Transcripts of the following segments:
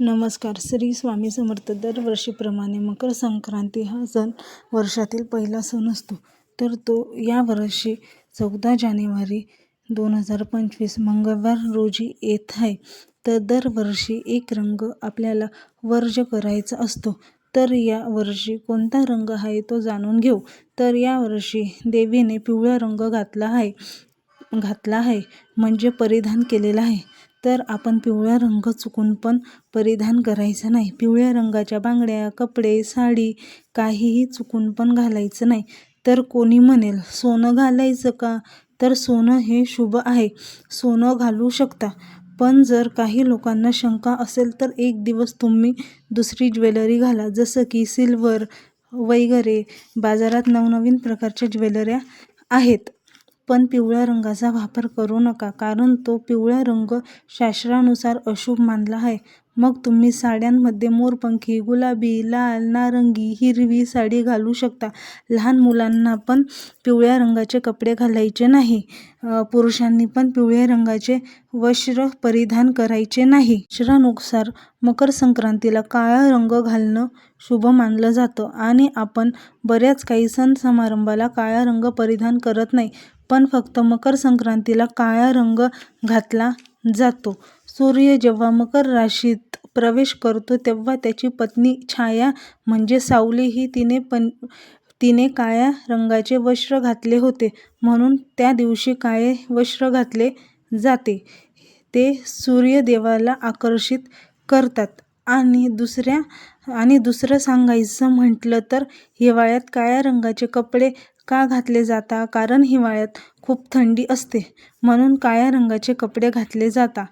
नमस्कार. श्री स्वामी समर्थ दरवर्षीप्रमाणे मकर संक्रांती हा सण वर्षातील पहिला सण असतो. तर तो यावर्षी चौदा जानेवारी दोन हजार पंचवीस मंगळवार रोजी येत आहे. तर दरवर्षी एक रंग आपल्याला वर्ज करायचा असतो. तर या वर्षी कोणता रंग आहे तो जाणून घेऊ. तर यावर्षी देवीने पिवळा रंग घातला आहे घातला आहे म्हणजे परिधान केलेला आहे. तर आपण पिवळा रंग चुकून पण परिधान करायचा नाही. पिवळ्या रंगाच्या बांगड्या कपडे साडी काहीही चुकून पण घालायचं नाही. तर कोणी म्हणेल सोनं घालायचं का? तर सोनं हे शुभ आहे. सोनं घालू शकता. पण जर काही लोकांना शंका असेल तर एक दिवस तुम्ही दुसरी ज्वेलरी घाला. जसं की सिल्वर वगैरे. बाजारात नवनवीन प्रकारच्या ज्वेलऱ्या आहेत. पण पिवळ्या रंगाचा वापर करू नका कारण तो पिवळा रंग शास्त्रानुसार अशुभ मानला आहे. मग तुम्ही साड्यांमध्ये मोरपंखी गुलाबी लाल नारंगी हिरवी साडी घालू शकता. लहान मुलांना पण पिवळ्या रंगाचे कपडे घालायचे नाही. पुरुषांनी पण पिवळ्या रंगाचे वस्त्र परिधान करायचे नाही. शास्त्रानुसार मकर संक्रांतीला काळा रंग घालणं शुभ मानलं जातं आणि आपण बऱ्याच काही सण समारंभाला काळा रंग परिधान करत नाही. पण फक्त मकर संक्रांतीला काळा रंग घातला जातो. सूर्य जेव्हा मकर राशीत प्रवेश करतो तेव्हा त्याची पत्नी छाया म्हणजे सावली ही तिने पण तिने काळ्या रंगाचे वस्त्र घातले होते. म्हणून त्या दिवशी काळे वस्त्र घातले जाते. ते सूर्यदेवाला आकर्षित करतात. आणि दुसऱ्या आणि दुसरं सांगायचं म्हटलं तर हिवाळ्यात काळ्या रंगाचे कपडे का घातले जाता? कारण हिवाळ्यात खूप थंडी असते. म्हणून काळ्या रंगाचे कपडे घातले जातात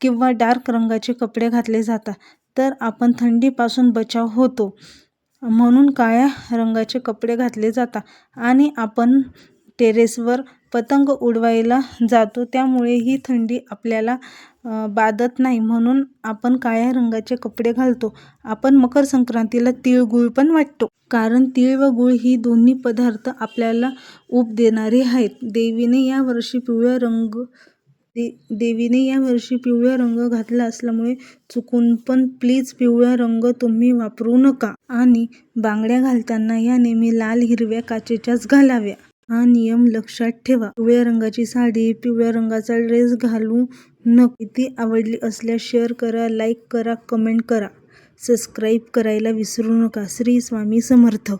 किंवा डार्क रंगाचे कपडे घातले जातात तर आपण थंडीपासून बचाव होतो. म्हणून काळ्या रंगाचे कपडे घातले जातात आणि आपण टेरेसवर पतंग उडवायला जातो त्यामुळे ही थंडी आपल्याला बाधत नाही. म्हणून आपण काळ्या रंगाचे कपडे घालतो. आपण मकर संक्रांतीला तिळगुळ पण वाटतो. कारण तीळ व गुळ ही दोन्ही पदार्थ आपल्याला ऊब देणारे आहेत. देवीने या वर्षी पिवळा रंग दे देवीने यावर्षी पिवळा रंग घातला असल्यामुळे चुकून पण प्लीज पिवळा रंग तुम्ही वापरू नका. आणि बांगड्या घालताना या नेहमी लाल हिरव्या काचेच्याच घालाव्या. हा नियम लक्षात ठेवा. पिवळ्या रंगाची साडी पिवळ्या रंगाचा ड्रेस घालू न किती आवडली असल्यास शेअर करा लाईक करा कमेंट करा. सबस्क्राईब करायला विसरू नका. श्री स्वामी समर्थ.